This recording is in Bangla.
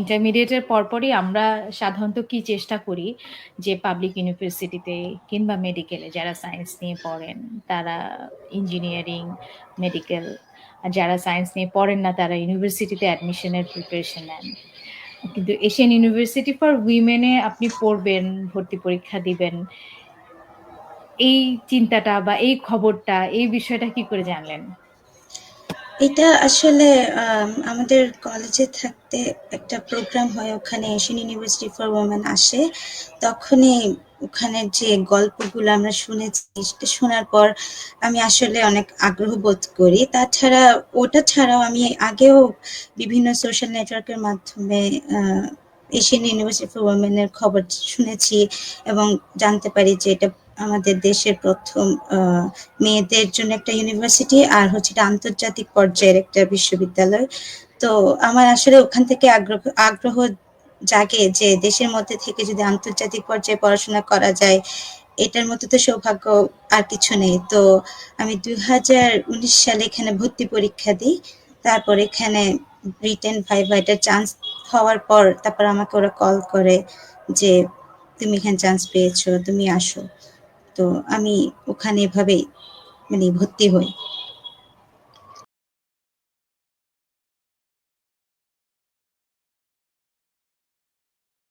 ইন্টারমিডিয়েটের পরপরই আমরা সাধারণত কি চেষ্টা করি যে পাবলিক ইউনিভার্সিটিতে কিংবা মেডিকেলে যারা সায়েন্স নিয়ে পড়েন তারা ইঞ্জিনিয়ারিং, মেডিকেল যারা সায়েন্স নিয়ে পড়েন না তারা ইউনিভার্সিটিতে অ্যাডমিশনের প্রিপারেশন নেন। কিন্তু এশিয়ান ইউনিভার্সিটি ফর উইমেনে আপনি পড়বেন, ভর্তি পরীক্ষা দিবেন। এই চিন্তাটা বা এই খবরটা, এই বিষয়টা কি করে জানলেন? এটা আসলে আমাদের কলেজে থাকতে একটা প্রোগ্রাম হয় ওখানে এশিয়ান ইউনিভার্সিটি ফর ওমেন আসে। তখনই ওখানের যে গল্পগুলো আমরা শুনেছি, সেটা শোনার পর আমি আসলে অনেক আগ্রহ বোধ করি। তাছাড়া ওটা ছাড়াও আমি আগেও বিভিন্ন সোশ্যাল নেটওয়ার্কের মাধ্যমে এশিয়ান ইউনিভার্সিটি ফর ওমেন এর খবর শুনেছি এবং জানতে পারি যে এটা আমাদের দেশের ১ম আ মেয়েদের জন্য একটা ইউনিভার্সিটি আর হচ্ছে এটা আন্তর্জাতিক পর্যায়ের একটা বিশ্ববিদ্যালয়। তো আমার আসলে ওখান থেকে আগ্রহ আগ্রহ জাগে যে দেশের মধ্যে থেকে যদি আন্তর্জাতিক পর্যায়ে পড়াশোনা করা যায়, এটার মতো তো সৌভাগ্য আর কিছু নেই। তো আমি ২০১৯ সালে এখানে ভর্তি পরীক্ষা দিই। তারপর এখানে ব্রিটেন ভাইভা এটার চান্স হওয়ার পর তারপর আমাকে ওরা কল করে যে, "তুমি এখানে চান্স পেয়েছ, তুমি আসো।" তো আমি ওখানে এভাবে মানে ভর্তি হই।